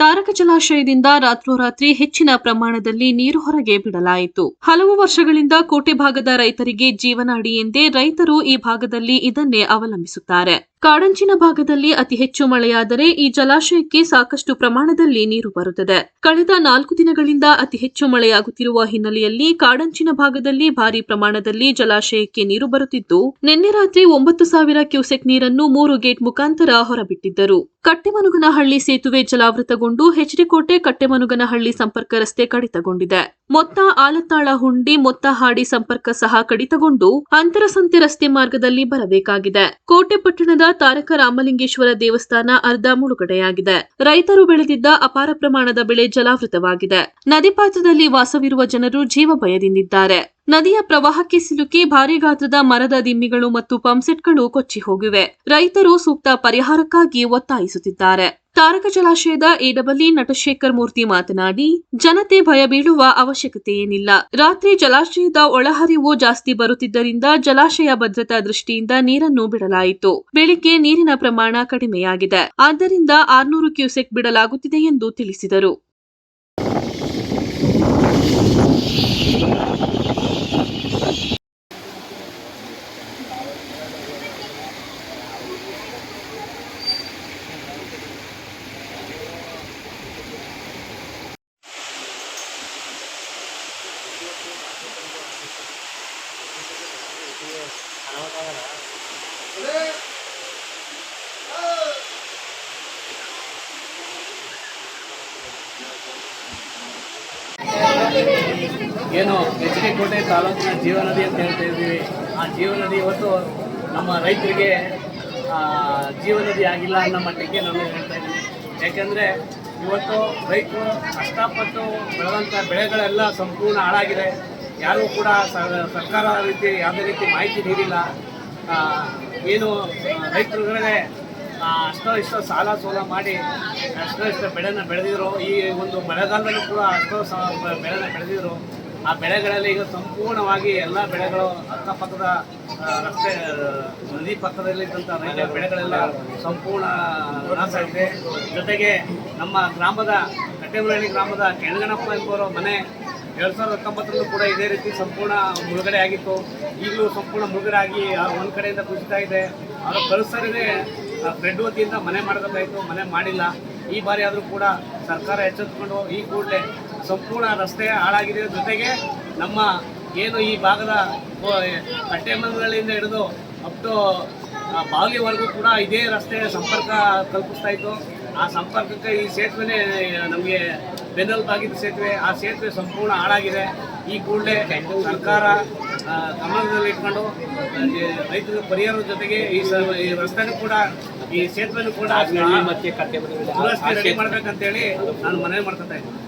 ತಾರಕ ಜಲಾಶಯದಿಂದ ರಾತ್ರೋರಾತ್ರಿ ಹೆಚ್ಚಿನ ಪ್ರಮಾಣದಲ್ಲಿ ನೀರು ಹೊರಗೆ ಬಿಡಲಾಯಿತು. ಹಲವು ವರ್ಷಗಳಿಂದ ಕೋಟೆ ಭಾಗದ ರೈತರಿಗೆ ಜೀವನಾಡಿ ಎಂದೇ ರೈತರು ಈ ಭಾಗದಲ್ಲಿ ಇದನ್ನೇ ಅವಲಂಬಿಸುತ್ತಾರೆ. ಕಾಡಂಚಿನ ಭಾಗದಲ್ಲಿ ಅತಿ ಹೆಚ್ಚು ಮಳೆಯಾದರೆ ಈ ಜಲಾಶಯಕ್ಕೆ ಸಾಕಷ್ಟು ಪ್ರಮಾಣದಲ್ಲಿ ನೀರು ಬರುತ್ತದೆ. ಕಳೆದ ನಾಲ್ಕು ದಿನಗಳಿಂದ ಅತಿ ಹೆಚ್ಚು ಮಳೆಯಾಗುತ್ತಿರುವ ಹಿನ್ನೆಲೆಯಲ್ಲಿ ಕಾಡಂಚಿನ ಭಾಗದಲ್ಲಿ ಭಾರಿ ಪ್ರಮಾಣದಲ್ಲಿ ಜಲಾಶಯಕ್ಕೆ ನೀರು ಬರುತ್ತಿದ್ದು, ನಿನ್ನೆ ರಾತ್ರಿ ಒಂಬತ್ತು ಸಾವಿರ ಕ್ಯೂಸೆಕ್ ನೀರನ್ನು ಮೂರು ಗೇಟ್ ಮುಖಾಂತರ ಹೊರಬಿಟ್ಟಿದ್ದರು. ಕಟ್ಟೆಮನುಗನಹಳ್ಳಿ ಸೇತುವೆ ಜಲಾವೃತಗೊಂಡು ಹೆಚ್ಡಿಕೋಟೆ ಕಟ್ಟೆಮನುಗನಹಳ್ಳಿ ಸಂಪರ್ಕ ರಸ್ತೆ ಕಡಿತಗೊಂಡಿದೆ. ಮೊತ್ತ ಆಲತ್ತಾಳ ಹುಂಡಿ ಮೊತ್ತ ಹಾಡಿ ಸಂಪರ್ಕ ಸಹ ಕಡಿತಗೊಂಡು ಅಂತರಸಂತೆ ರಸ್ತೆ ಮಾರ್ಗದಲ್ಲಿ ಬರಬೇಕಾಗಿದೆ. ಕೋಟೆ ಪಟ್ಟಣದ ತಾರಕ ರಾಮಲಿಂಗೇಶ್ವರ ದೇವಸ್ಥಾನ ಅರ್ಧ ಮುಳುಗಡೆಯಾಗಿದೆ. ರೈತರು ಬೆಳೆದಿದ್ದ ಅಪಾರ ಪ್ರಮಾಣದ ಬೆಳೆ ಜಲಾವೃತವಾಗಿದೆ. ನದಿ ಪಾತ್ರದಲ್ಲಿ ವಾಸವಿರುವ ಜನರು ಜೀವ ಭಯದಿಂದಿದ್ದಾರೆ. ನದಿಯ ಪ್ರವಾಹಕ್ಕೆ ಸಿಲುಕಿ ಭಾರಿ ಗಾತ್ರದ ಮರದ ದಿಮ್ಮಿಗಳು ಮತ್ತು ಪಂಪ್ಸೆಟ್ಗಳು ಕೊಚ್ಚಿ ಹೋಗಿವೆ. ರೈತರು ಸೂಕ್ತ ಪರಿಹಾರಕ್ಕಾಗಿ ಒತ್ತಾಯಿಸುತ್ತಿದ್ದಾರೆ. ತಾರಕ ಜಲಾಶಯದ ಎಡಬಲಿ ನಟಶೇಖರ್ ಮೂರ್ತಿ ಮಾತನಾಡಿ, ಜನತೆ ಭಯ ಬೀಳುವ ಅವಶ್ಯಕತೆ ಏನಿಲ್ಲ. ರಾತ್ರಿ ಜಲಾಶಯದ ಒಳಹರಿವು ಜಾಸ್ತಿ ಬರುತ್ತಿದ್ದರಿಂದ ಜಲಾಶಯ ಭದ್ರತಾ ದೃಷ್ಟಿಯಿಂದ ನೀರನ್ನು ಬಿಡಲಾಯಿತು. ಬೆಳಿಗ್ಗೆ ನೀರಿನ ಪ್ರಮಾಣ ಕಡಿಮೆಯಾಗಿದೆ. ಆದ್ದರಿಂದ ಆರ್ನೂರು ಕ್ಯೂಸೆಕ್ ಬಿಡಲಾಗುತ್ತಿದೆ ಎಂದು ತಿಳಿಸಿದರು. ಏನು ಎಚ್ ಕೆ ಕೋಟೆ ತಾಲೂಕಿನ ಜೀವನದಿ ಅಂತ ಹೇಳ್ತಾ ಇದ್ದೀವಿ. ಆ ಜೀವನದಿ ಇವತ್ತು ನಮ್ಮ ರೈತರಿಗೆ ಜೀವನದಿ ಆಗಿಲ್ಲ ಅನ್ನೋ ಮಟ್ಟಕ್ಕೆ ನಾನು ಹೇಳ್ತಾ ಇದ್ದೀನಿ. ಯಾಕೆಂದರೆ ಇವತ್ತು ರೈತರು ಕಷ್ಟಪಟ್ಟು ಬೆಳೆದಂಥ ಬೆಳೆಗಳೆಲ್ಲ ಸಂಪೂರ್ಣ ಹಾಳಾಗಿದೆ. ಯಾರೂ ಕೂಡ ಸರ್ಕಾರ ರೀತಿ ಯಾವುದೇ ರೀತಿ ಮಾಹಿತಿ ನೀಡಿಲ್ಲ. ಏನು ರೈತರುಗಳೇ ಅಷ್ಟೋ ಇಷ್ಟೋ ಸಾಲ ಸೋಲ ಮಾಡಿ ಅಷ್ಟೋ ಇಷ್ಟೋ ಬೆಳೆನ ಬೆಳೆದಿದ್ರು. ಈ ಒಂದು ಮಳೆಗಾಲದಲ್ಲೂ ಕೂಡ ಅಷ್ಟೋ ಬೆಳೆನ ಬೆಳೆದಿದ್ರು. ಆ ಬೆಳೆಗಳಲ್ಲಿ ಈಗ ಸಂಪೂರ್ಣವಾಗಿ ಎಲ್ಲ ಬೆಳೆಗಳು ಅಕ್ಕಪಕ್ಕದ ರಸ್ತೆ, ನದಿ ಪಕ್ಕದಲ್ಲಿದ್ದಂಥ ರೈತ ಬೆಳೆಗಳೆಲ್ಲ ಸಂಪೂರ್ಣ ನಾಶ ಆಗಿದೆ. ಜೊತೆಗೆ ನಮ್ಮ ಗ್ರಾಮದ, ಕಟ್ಟೆಮರಳ್ಳಿ ಗ್ರಾಮದ ಕೆಣಗಣಪ್ಪ ಎಂಬುವರ ಮನೆ ಎರಡು ಸಾವಿರದ ಹತ್ತೊಂಬತ್ತರಲ್ಲೂ ಕೂಡ ಇದೇ ರೀತಿ ಸಂಪೂರ್ಣ ಮುಳುಗಡೆ ಆಗಿತ್ತು. ಈಗಲೂ ಸಂಪೂರ್ಣ ಮುಳುಗಡೆ ಆಗಿ ಒಂದ್ ಕಡೆಯಿಂದ ಕುಸಿತಾ ಇದೆ. ಅವರ ಪರಿಸರನೇ ಬ್ರೆಡ್ ವತಿಯಿಂದ ಮನೆ ಮಾಡಬೇಕಾಯಿತು, ಮನೆ ಮಾಡಿಲ್ಲ. ಈ ಬಾರಿ ಆದರೂ ಕೂಡ ಸರ್ಕಾರ ಎಚ್ಚೆತ್ತುಕೊಂಡು ಈ ಕೂಡಲೇ ಸಂಪೂರ್ಣ ರಸ್ತೆ ಹಾಳಾಗಿದೆ. ಜೊತೆಗೆ ನಮ್ಮ ಏನು ಈ ಭಾಗದ ಕಟ್ಟೆಮಂಗಲಿಂದ ಹಿಡಿದು ಅಪ್ ಟು ಬಾವಿವರೆಗೂ ಕೂಡ ಇದೇ ರಸ್ತೆ ಸಂಪರ್ಕ ಕಲ್ಪಿಸ್ತಾ ಇತ್ತು. ಆ ಸಂಪರ್ಕಕ್ಕೆ ಈ ಸೇತುವೆನೇ ನಮಗೆ ಬೆನ್ನೆಲುಬಾಗಿದ್ದ ಸೇತುವೆ. ಆ ಸೇತುವೆ ಸಂಪೂರ್ಣ ಹಾಳಾಗಿದೆ. ಈ ಕೂಡಲೇ ಸರ್ಕಾರ ಗಮನದಲ್ಲಿಟ್ಕೊಂಡು ರೈತರ ಪರಿಹಾರದ ಜೊತೆಗೆ ಈ ಸ ಈ ರಸ್ತೆನೂ ಕೂಡ ಈ ಸೇತುವೆನೂ ಕೂಡ ದುರಸ್ತಿ ರೆಡಿ ಮಾಡ್ಬೇಕಂತೇಳಿ ನಾನು ಮನವಿ ಮಾಡ್ಕೊತಾ ಇದ್ದೀನಿ.